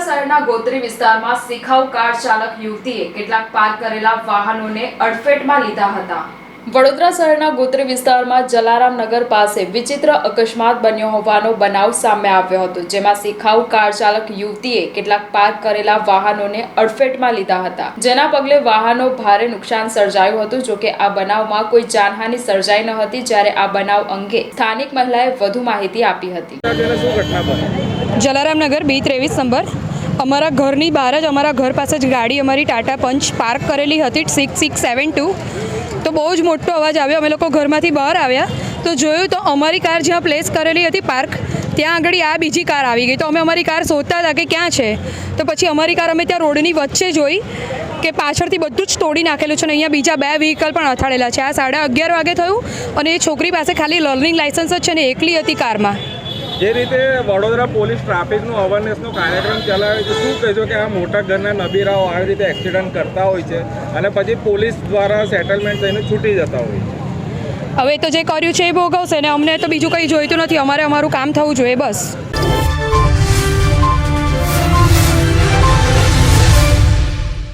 શહેરના ગોત્રી વિસ્તારમાં શિખાઉ કાર ચાલક યુવતીએ કેટલાક પાર્ક કરેલા વાહનોને અડફેટમાં લીધા હતા. વડોદરા શહેરના ગોત્રી વિસ્તારમાં જલારામ નગર પાસે વિચિત્ર અકસ્માત બન્યો હોવાનો બનાવ સામે આવ્યો હતો, જેમાં શિખાઉ કાર ચાલક યુવતીએ કેટલાક પાર્ક કરેલા વાહનોને અડફેટમાં લીધા હતા. જેના પગલે વાહનો ભારે નુકસાન સર્જાયું હતું જોકે આ બનાવમાં કોઈ જાનહાનિ સર્જાઈ ન હતી, જ્યારે આ બનાવ અંગે સ્થાનિક મહિલાએ વધુ માહિતી આપી હતી. જલારામ નગર બી ત્રેવીસ નંબર. અમારા ઘરની બહાર જ અમારા ઘર પાસે જ ગાડી અમારી ટાટા પંચ પાર્ક કરેલી હતી, સિક્સ સિક્સ સેવન ટુ. બહુ જ મોટો અવાજ આવ્યો. અમે લોકો ઘરમાંથી બહાર આવ્યા. તો જોયું તો અમારી કાર જ્યાં પ્લેસ કરેલી હતી પાર્ક ત્યાં આગળ આ બીજી કાર આવી ગઈ. તો અમે અમારી કાર શોધતા હતા કે ક્યાં છે? તો પછી અમારી કાર અમે ત્યાં રોડની વચ્ચે જોઈ કે પાછળથી બધું જ તોડી નાખેલું છે અને અહીંયા બીજા બે વ્હીકલ પણ અથાડેલા છે. આ સાડા અગિયાર વાગે થયું અને એ છોકરી પાસે ખાલી લર્નિંગ લાઇસન્સ જ છે ને એકલી હતી કારમાં. જે રીતે વડોદરા પોલીસ ટ્રાફિકનું અવેરનેસનો કાર્યક્રમ ચલાવે છે, શું કહેજો કે આ મોટા ઘરના નબીરાઓ આ રીતે એક્સિડન્ટ કરતા હોય છે અને પછી પોલીસ દ્વારા સેટલમેન્ટ થઈને છૂટી જતા હોય છે? હવે તો જે કર્યું છે એ ભોગવશે ને અમને તો બીજું કંઈ જોઈતું નથી, અમારે અમારું કામ થવું જોઈએ બસ.